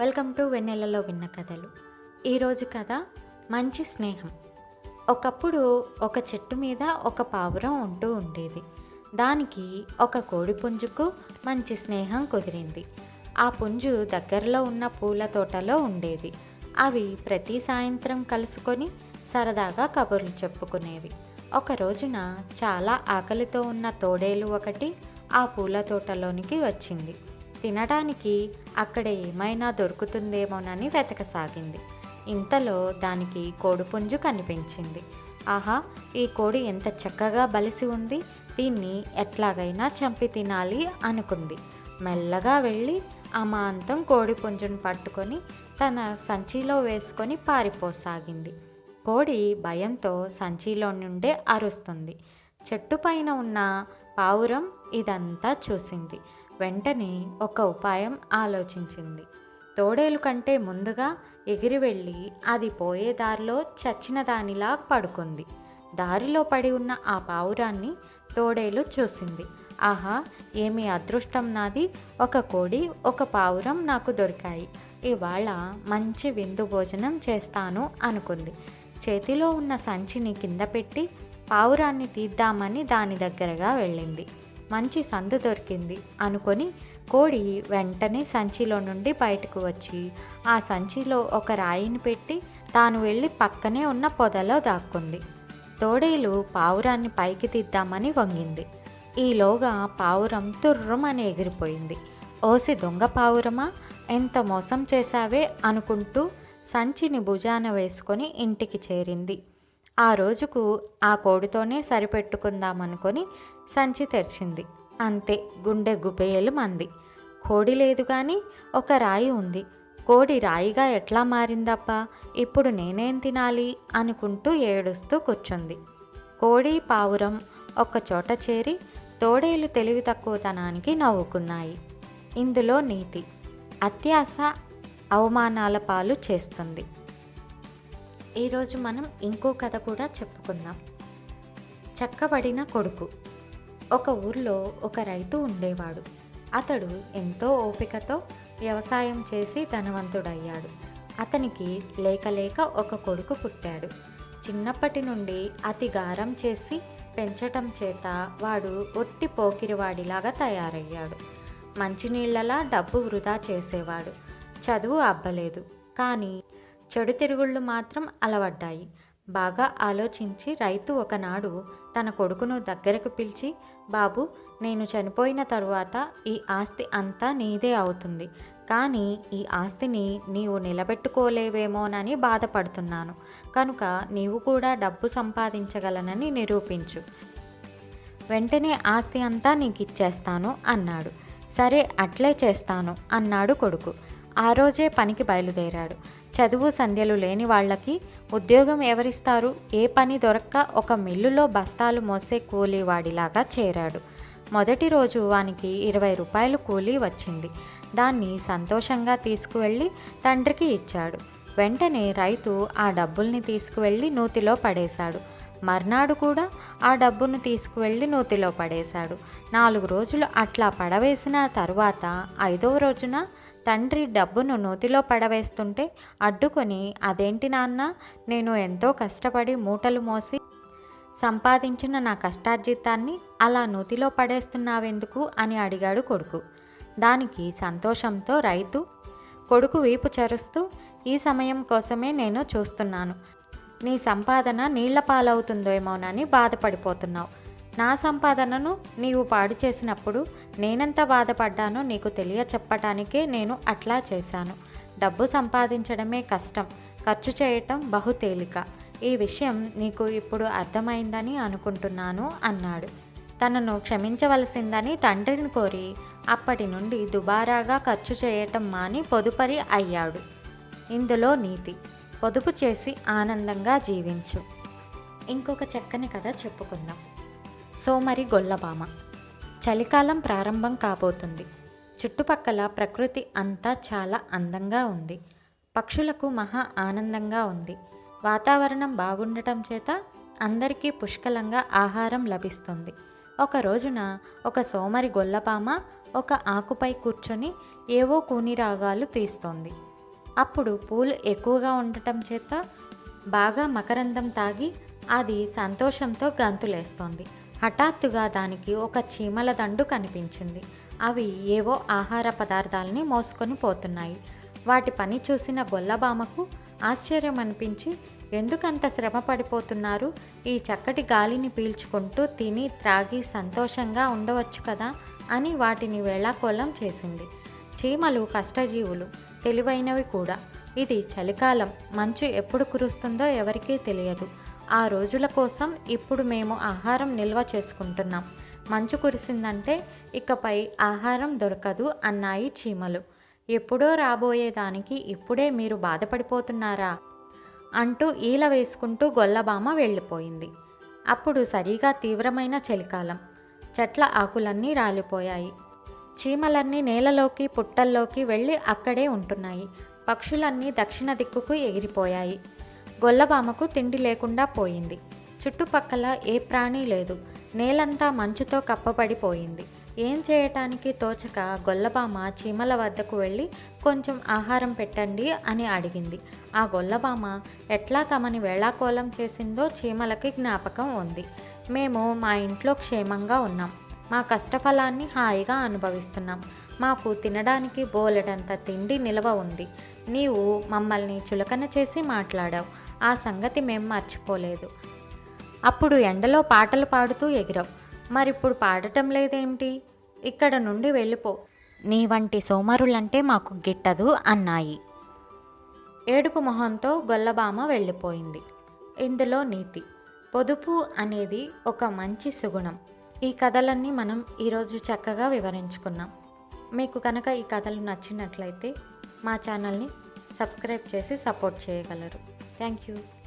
Welcome to వెన్నెలలో విన్న కథలు. ఈరోజు కథ మంచి స్నేహం. ఒకప్పుడు ఒక చెట్టు మీద ఒక పావురం ఉంటూ ఉండేది. దానికి ఒక కోడి పుంజుకు మంచి స్నేహం కుదిరింది. ఆ పుంజు దగ్గరలో ఉన్న పూల తోటలో ఉండేది. అవి ప్రతి సాయంత్రం కలుసుకొని సరదాగా కబుర్లు చెప్పుకునేవి. ఒక రోజున చాలా ఆకలితో ఉన్న తోడేలు ఒకటి ఆ పూల తోటలోనికి వచ్చింది. తినడానికి అక్కడ ఏమైనా దొరుకుతుందేమోనని వెతకసాగింది. ఇంతలో దానికి కోడిపుంజు కనిపించింది. ఆహా ఈ కోడి ఎంత చక్కగా బలిసి ఉంది. దీన్ని ఎట్లాగైనా చంపి తినాలి అనుకుంది. మెల్లగా వెళ్ళి అమాంతం కోడిపుంజును పట్టుకొని తన సంచిలో వేసుకొని పారిపోసాగింది. కోడి భయంతో సంచిలో నుండే అరుస్తుంది. చెట్టు పైన ఉన్న పావురం ఇదంతా చూసింది. వెంటనే ఒక ఉపాయం ఆలోచించింది. తోడేలు కంటే ముందుగా ఎగిరి వెళ్ళి అది పోయే దారిలో చచ్చిన దానిలా పడుకుంది. దారిలో పడి ఉన్న ఆ పావురాన్ని తోడేలు చూసింది. ఆహా ఏమి అదృష్టం నాది. ఒక కోడి ఒక పావురం నాకు దొరికాయి. ఇవాళ మంచి విందు భోజనం చేస్తాను అనుకుంది. చేతిలో ఉన్న సంచిని కింద పెట్టి పావురాన్ని తీద్దామని దాని దగ్గరగా వెళ్ళింది. మంచి సందు దొరికింది అనుకొని కోడి వెంటనే సంచిలో నుండి బయటకు వచ్చి ఆ సంచిలో ఒక రాయిని పెట్టి తాను వెళ్ళి పక్కనే ఉన్న పొదలో దాక్కుంది. తోడేలు పావురాన్ని పైకి తీద్దామని వంగింది. ఈలోగా పావురం తుర్రుమని ఎగిరిపోయింది. ఓసి దొంగ పావురమా? ఎంత మోసం చేశావే? అనుకుంటూ సంచిని భుజాన వేసుకొని ఇంటికి చేరింది. ఆ రోజుకు ఆ కోడితోనే సరిపెట్టుకుందామనుకొని సంచి తెరిచింది. అంతే గుండె గుబేలు మంది. కోడి లేదు కానీ ఒక రాయి ఉంది. కోడి రాయిగా ఎట్లా మారిందప్పా ఇప్పుడు నేనేం తినాలి? అనుకుంటూ ఏడుస్తూ కూర్చుంది. కోడి పావురం ఒక్కచోట చేరి తోడేలు తెలివి తక్కువతనానికి నవ్వుకున్నాయి. ఇందులో నీతి అత్యాస అవమానాల పాలు చేస్తుంది. ఈరోజు మనం ఇంకో కథ కూడా చెప్పుకుందాం. చక్కబడిన కొడుకు. ఒక ఊర్లో ఒక రైతు ఉండేవాడు. అతడు ఎంతో ఓపికతో వ్యవసాయం చేసి ధనవంతుడయ్యాడు. అతనికి లేక లేక ఒక కొడుకు పుట్టాడు. చిన్నప్పటి నుండి అతి గారం చేసి పెంచటం చేత వాడు ఒట్టి పోకిరివాడిలాగా తయారయ్యాడు. మంచినీళ్ళలా డబ్బు వృధా చేసేవాడు. చదువు అబ్బలేదు. కానీ చెడు తిరుగుళ్ళు మాత్రం అలవడ్డాయి. బాగా ఆలోచించి రైతు ఒకనాడు తన కొడుకును దగ్గరకు పిలిచి బాబు నేను చనిపోయిన తరువాత ఈ ఆస్తి అంతా నీదే అవుతుంది. కానీ ఈ ఆస్తిని నీవు నిలబెట్టుకోలేవేమోనని బాధపడుతున్నాను. కనుక నీవు కూడా డబ్బు సంపాదించగలనని నిరూపించు. వెంటనే ఆస్తి అంతా నీకు ఇచ్చేస్తాను అన్నాడు. సరే అట్లే చేస్తాను అన్నాడు కొడుకు. ఆ రోజే పనికి బయలుదేరాడు. చదువు సంధ్యలు లేని వాళ్ళకి ఉద్యోగం ఎవరిస్తారు? ఏ పని దొరక్క ఒక మిల్లులో బస్తాలు మోసే కూలీవాడిలాగా చేరాడు. మొదటి రోజు వానికి ఇరవై రూపాయలు కూలీ వచ్చింది. దాన్ని సంతోషంగా తీసుకువెళ్ళి తండ్రికి ఇచ్చాడు. వెంటనే రైతు ఆ డబ్బుల్ని తీసుకువెళ్ళి నూతిలో పడేశాడు. మర్నాడు కూడా ఆ డబ్బును తీసుకువెళ్ళి నూతిలో పడేశాడు. నాలుగు రోజులు అట్లా పడవేసిన తరువాత ఐదవ రోజున తండ్రి డబ్బును నూతిలో పడవేస్తుంటే అడ్డుకొని అదేంటి నాన్న నేను ఎంతో కష్టపడి మూటలు మోసి సంపాదించిన నా కష్టార్జితాన్ని అలా నూతిలో పడేస్తున్నావెందుకు? అని అడిగాడు కొడుకు. దానికి సంతోషంతో రైతు కొడుకు వీపు చరుస్తూ ఈ సమయం కోసమే నేను చూస్తున్నాను. నీ సంపాదన నీళ్ళ పాలవుతుందేమోనని బాధపడిపోతున్నావు. నా సంపాదనను నీవు పాడు చేసినప్పుడు నేనెంత బాధపడ్డానో నీకు తెలియ చెప్పటానికే నేను అట్లా చేశాను. డబ్బు సంపాదించడమే కష్టం. ఖర్చు చేయటం బహు తేలిక ఈ విషయం నీకు ఇప్పుడు అర్థమైందని అనుకుంటున్నాను అన్నాడు. తనను క్షమించవలసిందని తండ్రిని కోరి అప్పటి నుండి దుబారాగా ఖర్చు చేయటం మాని పొదుపరి అయ్యాడు. ఇందులో నీతి. పొదుపు చేసి ఆనందంగా జీవించు. ఇంకొక చక్కని కథ చెప్పుకుందాం. సోమరి గొల్లబామ. చలికాలం ప్రారంభం కాబోతుంది. చుట్టుపక్కల ప్రకృతి అంతా చాలా అందంగా ఉంది. పక్షులకు మహా ఆనందంగా ఉంది. వాతావరణం బాగుండటం చేత అందరికీ పుష్కలంగా ఆహారం లభిస్తుంది. ఒక రోజున ఒక సోమరి గొల్లపామ ఒక ఆకుపై కూర్చొని ఏవో కూని రాగాలు తీస్తోంది. అప్పుడు పూలు ఎక్కువగా ఉండటం చేత బాగా మకరందం తాగి అది సంతోషంతో గంతులేస్తోంది. హఠాత్తుగా దానికి ఒక చీమల దండు కనిపించింది. అవి ఏవో ఆహార పదార్థాలని మోసుకొని పోతున్నాయి. వాటి పని చూసిన గొల్లబామకు ఆశ్చర్యం అనిపించి ఎందుకంత శ్రమ పడిపోతున్నారు? ఈ చక్కటి గాలిని పీల్చుకుంటూ తిని త్రాగి సంతోషంగా ఉండవచ్చు కదా? అని వాటిని వేళాకోళం చేసింది. చీమలు కష్టజీవులు తెలివైనవి కూడా. ఇది చలికాలం. మంచు ఎప్పుడు కురుస్తుందో ఎవరికీ తెలియదు. ఆ రోజుల కోసం ఇప్పుడు మేము ఆహారం నిల్వ చేసుకుంటున్నాం. మంచు కురిసిందంటే ఇకపై ఆహారం దొరకదు అన్నాయి చీమలు. ఎప్పుడో రాబోయే దానికి ఇప్పుడే మీరు బాధపడిపోతున్నారా? అంటూ ఈల వేసుకుంటూ గొల్లబామ వెళ్ళిపోయింది. అప్పుడు సరిగా తీవ్రమైన చలికాలం. చెట్ల ఆకులన్నీ రాలిపోయాయి. చీమలన్నీ నేలలోకి పుట్టల్లోకి వెళ్ళి అక్కడే ఉంటున్నాయి. పక్షులన్నీ దక్షిణ దిక్కుకు ఎగిరిపోయాయి గొల్లబామకు తిండి లేకుండా పోయింది. చుట్టుపక్కల ఏ ప్రాణి లేదు. నేలంతా మంచుతో కప్పబడిపోయింది. ఏం చేయటానికి తోచక గొల్లబామ చీమల వద్దకు వెళ్ళి కొంచెం ఆహారం పెట్టండి అని అడిగింది. ఆ గొల్లబామ ఎట్లా తమని వేళాకోళం చేసిందో చీమలకి జ్ఞాపకం ఉంది. మేము మా ఇంట్లో క్షేమంగా ఉన్నాం. మా కష్టఫలాన్ని హాయిగా అనుభవిస్తున్నాం. మాకు తినడానికి బోలెడంత తిండి నిలవ ఉంది. నీవు మమ్మల్ని చులకన చేసి మాట్లాడావు. ఆ సంగతి మేం మర్చిపోలేదు. అప్పుడు ఎండలో పాటలు పాడుతూ ఎగిరావు మరిప్పుడు పాడటం లేదేంటి? ఇక్కడ నుండి వెళ్ళిపో. నీ వంటి సోమరులంటే మాకు గిట్టదు అన్నాయి. ఏడుపు మొహంతో గొల్లబామ వెళ్ళిపోయింది. ఇందులో నీతి. పొదుపు అనేది ఒక మంచి సుగుణం. ఈ కథలన్నీ మనం ఈరోజు చక్కగా వివరించుకున్నాం. మీకు కనుక ఈ కథలు నచ్చినట్లయితే మా ఛానల్ని సబ్స్క్రైబ్ చేసి సపోర్ట్ చేయగలరు. Thank you.